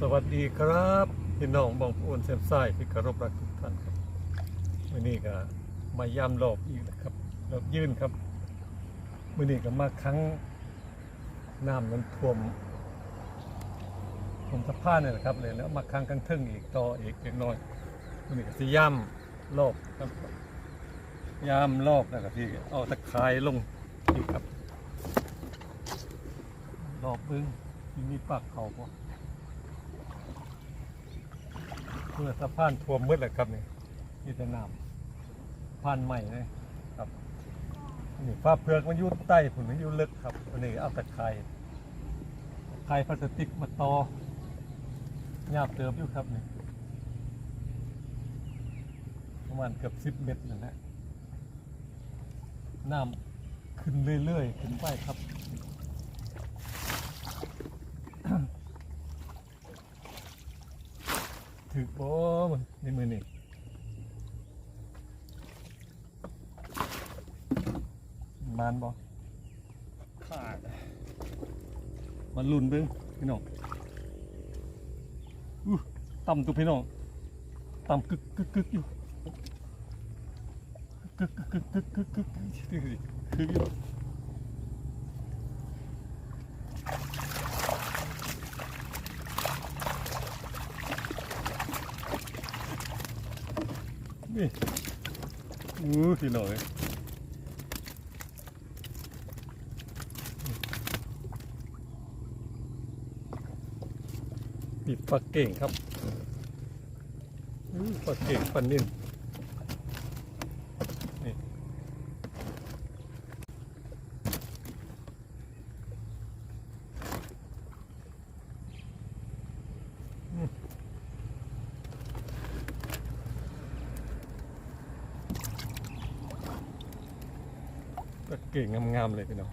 สวัสดีครับพี่น้องบองปูนเซมไซที่คารพรักทุกท่านครับวันนี้ก็มาย่ำรอบอีกนะครับรอบยื่นครับวันนี้ก็มาครั้งน้ำมันท่วมผมสะพานนี่แหละครับเลยแล้วมาครั้งกลางทึ่งอีกต่ออีกเล็กน้อยวันนี้ก็สิย่ำรอบครับย่ำรอบแล้วก็ที่เอาตะไคร้ลงอีกครับรอบบึ้งมีปากเขาปะ เมื่อสะพานท่วมมืดเลยครับนี่นี่จะน้ำพานใหม่เลยครับนี่ฟ้าเพือกมันอยู่ใต้ผุนมันอยู่ลึกครับอันนี้เอาตะไคร้ไคร้พลาสติกมาตอหยาบเติมอยู่ครับนี่ประมาณเกือบสิบเมตรนั่นแหละน้ำขึ้นเรื่อยๆ ขึ้นไปครับ ถือบ่ในมือนี่มันบ่ขาดมันลุนเบิ้งพี่น้องอู้ต่ำตัวพี่น้องต่ำกึกกึกกึกอยู่กึกกึกกึกกึกกึกกึกกึกอยู่ นี่อู้พี่น้องเอ้ยมีปลาเก่งครับปลาเก่งปลานิ่ม เก่งงามๆเลยพี่น้อง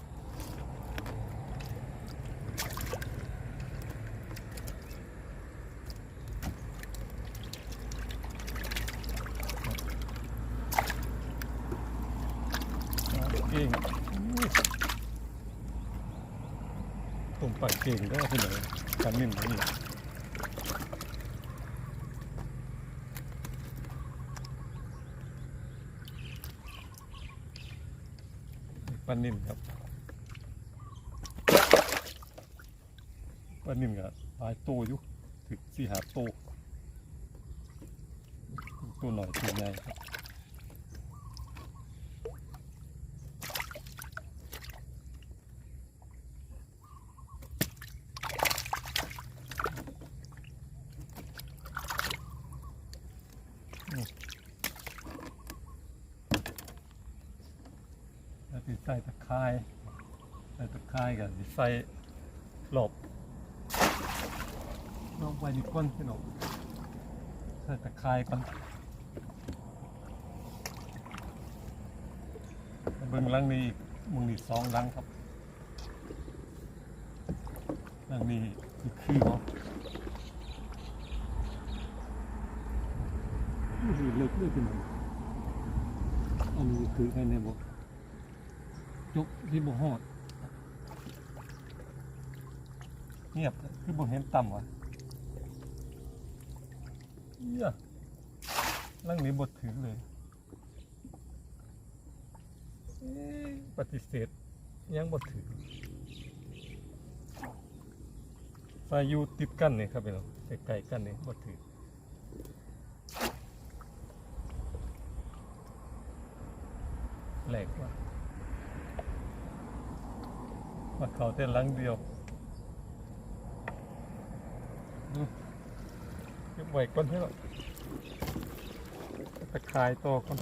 เก่งอู้ตุ่มปลาเก่งก็พี่น้องปลานิ่มนี่ ปลานิ่มครับปลานิ่มกับปลายโตอยู่ถึงสี่หาโตตัวหน่อยตัวใหญ่ครับแล้ วที่ใส่ตะไคร้ใส่ตะไคร้กันที่ใส่หลบลงไปดีก้นพี่น้องใส่ตะไคร้ก่อนเบิ่งลังนี้มึงนี่สองลังครับลังนี้คือคือเนาะนี่เลิกเลยพี่น้องอันนี้คือใครในบอก ยกที่บ่ฮอดเงียบคือบ่เห็นต่ำวะเหี้ยลังนี้บ่ถึงเลย ปฏิเสธยังบ่ถึงสายยูติดกันนี่ครับพี่น้องใกลๆกันนี่บ่ถึงแหลกว่ะ มาเขาแต่หลังเดียวดูเก็บไว้ก่อนเถอะตะคายตัวก่อน